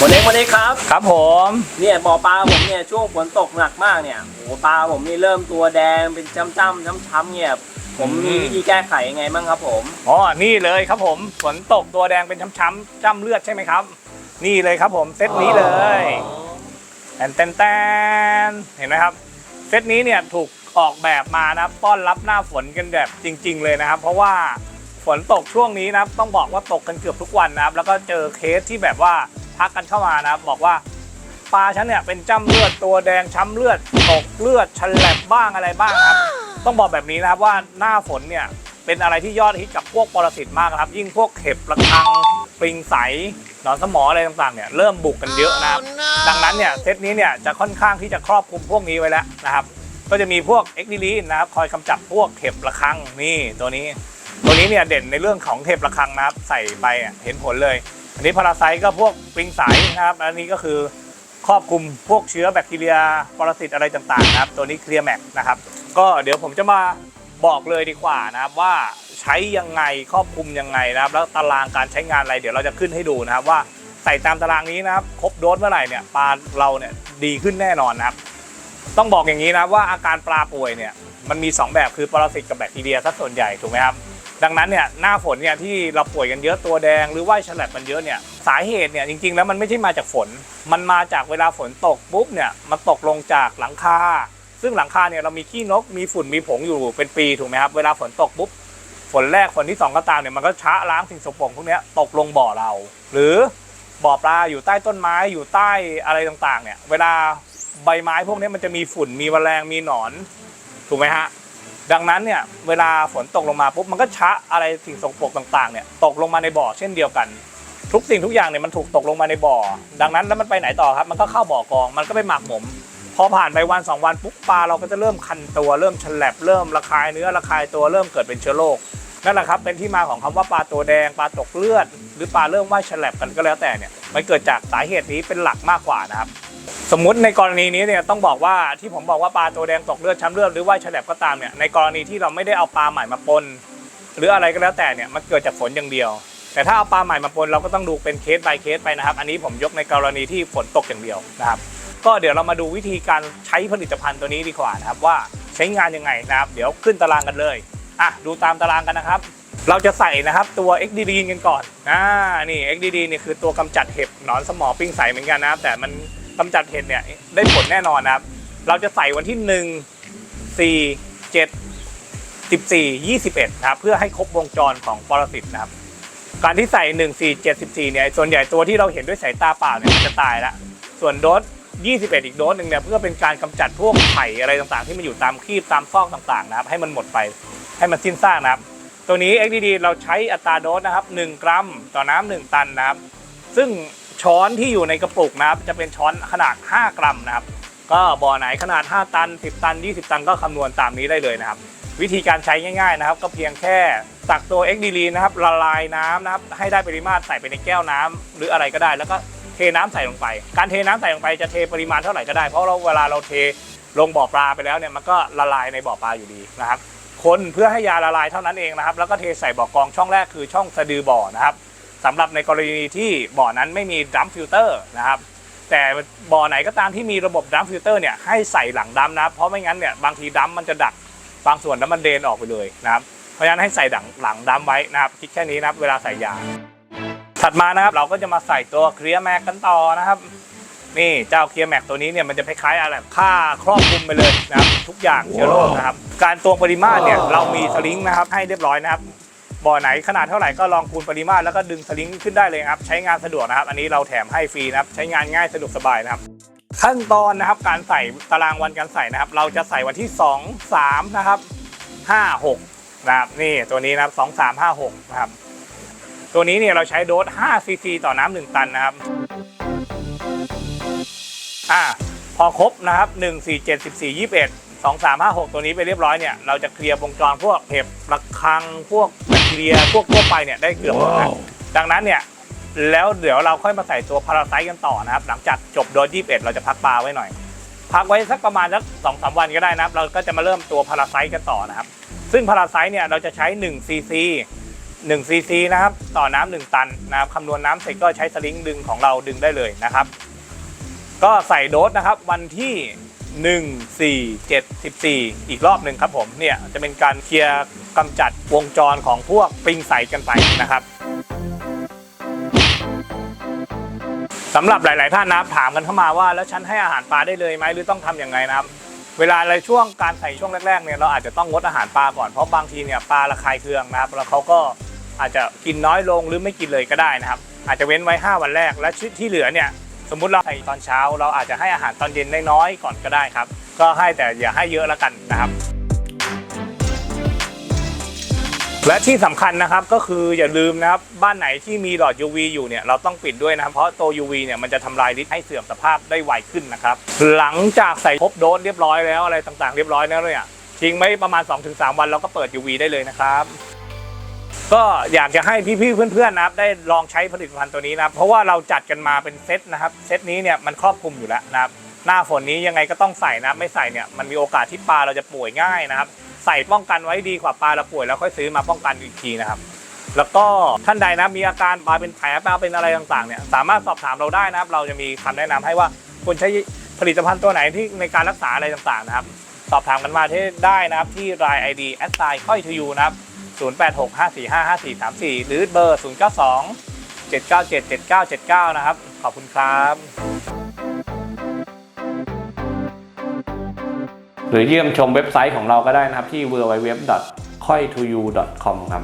วันนี้วันนี้ครับ ครับผมเนี่ยบ่อปลาผมเนี่ยช่วงฝนตกหนักมากเนี่ยโอ้โหปลาผมนี่เริ่มตัวแดงเป็นจ้ำจ้ำๆช้ำๆเนี่ยผมมีวิธีแก้ไขยังไงบ้างครับผมอ๋อนี่เลยครับผมฝนตกตัวแดงเป็นช้ำๆจ้ำเลือดใช่ไหมครับ นี่เลยครับผมเซตนี้เลยแตนแตนแตนเห็นไหมครับ เซตนี้เนี่ยถูกออกแบบมานะครับต้อนรับหน้าฝนกันแบบจริง ๆ เลยนะครับ เพราะว่าฝนตกช่วงนี้นะครับต้องบอกว่าตกกันเกือบทุกวันนะครับ แล้วก็เจอเคสที่แบบว่า ทักกันเข้ามานะครับบอกว่าปลาฉันเนี่ยเป็นจ้ำเลือดตัวแดงช้ำเลือดตกเลือดฉลับบ้างอะไรบ้างครับต้องบอกแบบนี้นะครับว่าหน้าฝนเนี่ยเป็นอะไรที่ยอดฮิตกับพวกปรสิตมากนะครับ ยิ่งพวกเห็บระฆังปริงใสหนอนสมออะไรต่างๆเนี่ยเริ่มบุกกันเยอะนะครับ ดังนั้นเนี่ยเซตนี้เนี่ยจะค่อนข้างที่จะครอบคลุมพวกนี้ไว้แล้วนะครับ ก็จะมีพวกเอ็กดิลีนนะครับคอยกำจัดพวกเห็บระฆังนี่ตัวนี้ ตัวนี้เนี่ยเด่นในเรื่องของเห็บระฆังนะครับใส่ไปอะเห็นผลเลย อันนี้พาราไซต์ก็พวกปริงใสนะครับอันนี้ก็คือครอบคลุมพวกเชื้อแบคทีเรียปรสิตอะไรต่างๆนะครับ ตัวนี้เคลียร์แม็กนะครับ ก็เดี๋ยวผมจะมาบอกเลยดีกว่านะครับว่าใช้ยังไงครอบคลุมยังไงนะครับ แล้วตารางการใช้งานอะไร เดี๋ยวเราจะขึ้นให้ดูนะครับ ว่าใส่ตามตารางนี้นะครับ ครบโดสเมื่อไหร่เนี่ยปลาเราเนี่ยดีขึ้นแน่นอนนะครับ ต้องบอกอย่างนี้นะว่าอาการปลาป่วยเนี่ยมันมี 2 แบบคือปรสิตกับแบคทีเรียซะส่วนใหญ่ถูกไหมครับ ดังนั้นเนี่ยหน้าฝนเนี่ยที่เราป่วยกันเยอะตัวแดงหรือว่าฉลับกันเยอะเนี่ยสาเหตุเนี่ยจริง ๆ แล้วมันไม่ใช่มาจากฝน มันมาจากเวลาฝนตกปุ๊บเนี่ยมันตกลงจากหลังคาซึ่งหลังคาเนี่ยเรามีขี้นกมีฝุ่นมีผงอยู่เป็นปีถูกไหมครับเวลาฝนตกปุ๊บฝนแรกฝนที่สองก็ตามเนี่ยมันก็ชะล้างสิ่งสกปรกพวกเนี้ยตกลงบ่อเรา หรือบ่อปลาอยู่ใต้ต้นไม้อยู่ใต้อะไรต่างๆเนี่ยเวลาใบไม้พวกนี้มันจะมีฝุ่นมีแมลงมีหนอนถูกไหมฮะ ดังนั้นเนี่ยเวลาฝนตกลงมาปุ๊บมันก็ชะอะไรสิ่งสกปรกต่างๆเนี่ยตกลงมาในบ่อเช่นเดียวกัน ทุกสิ่งทุกอย่างเนี่ยมันถูกตกลงมาในบ่อ ดังนั้นแล้วมันไปไหนต่อครับ มันก็เข้าบ่อกอง มันก็ไปหมักหมมพอผ่านไปวันสองวันปุ๊บปลาเราก็จะเริ่มคันตัวเริ่มฉลับเริ่มระคายเนื้อระคายตัวเริ่มเกิดเป็นเชื้อโรคนั่นแหละครับเป็นที่มาของคำว่าปลาตัวแดงปลาตกเลือด หรือปลาเริ่มว่ายฉลับกันก็แล้วแต่เนี่ยมันเกิดจากสาเหตุนี้เป็นหลักมากกว่านะครับ สมมุติในกรณีนี้เนี่ยต้องบอกว่าที่ผมบอกว่าปลาตัวแดงตกเลือดช้ำเลือดหรือว่าฉลับก็ตามเนี่ยในกรณีที่เราไม่ได้เอาปลาใหม่มาปนหรืออะไรก็แล้วแต่เนี่ยมันเกิดจากฝนอย่างเดียว แต่ถ้าเอาปลาใหม่มาปนเราก็ต้องดูเป็นเคส by เคสไปนะครับ อันนี้ผมยกในกรณีที่ฝนตกอย่างเดียวนะครับ ก็เดี๋ยวเรามาดูวิธีการใช้ผลิตภัณฑ์ตัวนี้ดีกว่านะครับว่าใช้งานยังไงนะครับ เดี๋ยวขึ้นตารางกันเลยอะดูตามตารางกันนะครับ เราจะใส่นะครับตัว XDD กันก่อนอ่านี่ XDD เนี่ยคือตัวกำจัดเห็บหนอนสมอปิ้งใสเหมือนกันนะครับแต่มัน กำจัดเห็บเนี่ยได้ผลแน่นอนนะครับ เราจะใส่วันที่ 1 4 7 14 21นะครับเพื่อให้ครบวงจรของปรสิตนะครับ การที่ใส่ 1 4 7 14เนี่ยส่วนใหญ่ตัวที่เราเห็นด้วยสายตาเปล่าเนี่ยมันจะตายละส่วนโดส21 อีกโดสหนึ่งเนี่ยเพื่อเป็นการกำจัดพวกไข่อะไรต่างๆ ที่มันอยู่ตามครีบตามซอกต่างๆนะครับให้มันหมดไปให้มันสิ้นซากนะครับ ตัวนี้ XDD เราใช้อัตราโดสนะครับ 1 กรัม ต่อน้ำ1ตันนะครับ ซึ่ง ช้อนที่อยู่ในกระปุกนะครับ จะเป็นช้อนขนาด 5 กรัมนะครับ ก็บ่อไหนขนาด 5 ตัน 10 ตัน 20 ตันก็คำนวณตามนี้ได้เลยนะครับ วิธีการใช้ง่ายๆนะครับ ก็เพียงแค่ตักตัว XDD นะครับละลายน้ำนะครับให้ได้ปริมาตรใส่ไปในแก้วน้ำหรืออะไรก็ได้ แล้วก็เทน้ำใส่ลงไป การเทน้ำใส่ลงไปจะเทปริมาณเท่าไหร่ก็ได้ เพราะเราเวลาเราเทลงบ่อปลาไปแล้วเนี่ยมันก็ละลายในบ่อปลาอยู่ดีนะครับคนเพื่อให้ยาละลายเท่านั้นเองนะครับ แล้วก็เทใส่บ่อกองช่องแรกคือช่องสะดือบ่อนะครับ สำหรับในกรณีที่บ่อนั้นไม่มีดัมฟิลเตอร์นะครับแต่บ่อไหนก็ตามที่มีระบบดัมฟิลเตอร์เนี่ยให้ใส่หลังดัมนะเพราะไม่งั้นเนี่ยบางทีดัมมันจะดักบางส่วนแล้วมันเดนออกไปเลยนะครับเพราะฉะนั้นให้ใส่หลังหลังดัมไว้นะครับคิดแค่นี้นะครับเวลาใส่ยาถัดมานะครับเราก็จะมาใส่ตัวเคลียร์แม็กกันต่อนะครับนี่เจ้าเคลียร์แม็กตัวนี้เนี่ยมันจะคล้ายๆอะไรผ้าครอบคลุมไปเลยนะครับทุกอย่างเชื้อโรคนะครับการตวงปริมาตรเนี่ยเรามีสลิงนะครับให้เรียบร้อยนะครับ บ่อไหนขนาดเท่าไหร่ก็ลองคูณปริมาตรแล้วก็ดึงสลิงขึ้นได้เลยครับ ใช้งานสะดวกนะครับ อันนี้เราแถมให้ฟรีนะครับ ใช้งานง่ายสะดวกสบายนะครับ ขั้นตอนนะครับการใส่ตารางวันการใส่นะครับ เราจะใส่วันที่ 2 3 นะครับ 5 6 นะครับ นี่ตัวนี้นะครับ 2 3 5 6 นะครับ ตัวนี้เนี่ยเราใช้โดส5ซีซีต่อน้ำ1ตันนะครับอ่าพอครบนะครับ 1 4 7 14 21 2 3 5 6 ตัวนี้ไปเรียบร้อยเนี่ยเราจะเคลียร์วงจรพวกเห็บระคังพวกแบคทีเรียพวกทั่วไปเนี่ยได้เกือบหมดนะดังนั้นเนี่ยแล้วเดี๋ยวเราค่อยมาใส่ตัวพาราไซต์กันต่อนะครับ หลังจากจบโดส21 เราจะพักปลาไว้หน่อย พักไว้สักประมาณสักสองสามวันก็ได้นะครับ เราก็จะมาเริ่มตัวพาราไซต์กันต่อนะครับ ซึ่งพาราไซต์เนี่ยเราจะใช้1ซีซี1ซีซีนะครับ ต่อน้ำ1ตันนะครับคำนวณน้ำเสร็จก็ใช้สลิงดึงของเราดึงได้เลยนะครับ ก็ใส่โดสนะครับ วันที่ 1 4 7 14 อีกรอบหนึ่งครับผมเนี่ยจะเป็นการเคลียร์กำจัดวงจรของพวกปริงใสกันไปนะครับสำหรับหลาย ๆ ท่านนะครับถามกันเข้ามาว่าแล้วฉันให้อาหารปลาได้เลยไหมหรือต้องทำอย่างไรนะครับเวลาในช่วงการใส่ช่วงแรก ๆ เนี่ยเราอาจจะต้องงดอาหารปลาก่อนเพราะบางทีเนี่ยปลาระคายเคืองนะครับแล้วเขาก็อาจจะกินน้อยลงหรือไม่กินเลยก็ได้นะครับ อาจจะเว้นไว้ 5 วันแรกและชุดที่เหลือเนี่ย สมมุติเราใส่ตอนเช้า เราอาจจะให้อาหารตอนเย็นได้น้อยก่อนก็ได้ครับ ก็ให้แต่อย่าให้เยอะแล้วกันนะครับ และที่สำคัญนะครับก็คืออย่าลืมนะครับบ้านไหนที่มีหลอด UV อยู่เนี่ยเราต้องปิดด้วยนะครับเพราะตัว UV เนี่ยมันจะทำลายลิ์ให้เสื่อมสภาพได้ไวขึ้นนะครับหลังจากใส่ครบโดสเรียบร้อยแล้วอะไรต่างๆเรียบร้อยแล้วเนี่ยทิ้งไว้ประมาณ 2-3 วันเราก็เปิด UV ได้เลยนะครับ ก็อยากจะให้พี่ๆเพื่อนๆนะครับได้ลองใช้ผลิตภัณฑ์ตัวนี้นะครับเพราะว่าเราจัดกันมาเป็นเซตนะครับเซตนี้เนี่ยมันครอบคลุมอยู่แล้วนะครับหน้าฝนนี้ยังไงก็ต้องใส่นะครับไม่ใส่เนี่ยมันมีโอกาสที่ปลาเราจะป่วยง่ายนะครับ ใส่ป้องกันไว้ดีกว่าปลาเราป่วยแล้วค่อยซื้อมาป้องกันอีกทีนะครับ แล้วก็ท่านใดนะมีอาการปลาเป็นแผลปลาเป็นอะไรต่างๆเนี่ยสามารถสอบถามเราได้นะครับ เราจะมีคำแนะนำให้ว่าควรใช้ผลิตภัณฑ์ตัวไหนที่ในการรักษาอะไรต่างๆนะครับ สอบถามกันมาที่ได้นะครับที่ line ID a d s i g n ค่อยทูยูนะครับ 0865455434 หรือเบอร์ 092 797 7979 นะครับ ขอบคุณครับหรือเยี่ยมชมเว็บไซต์ของเราก็ได้นะครับที่ www.koitoyou.com ครับ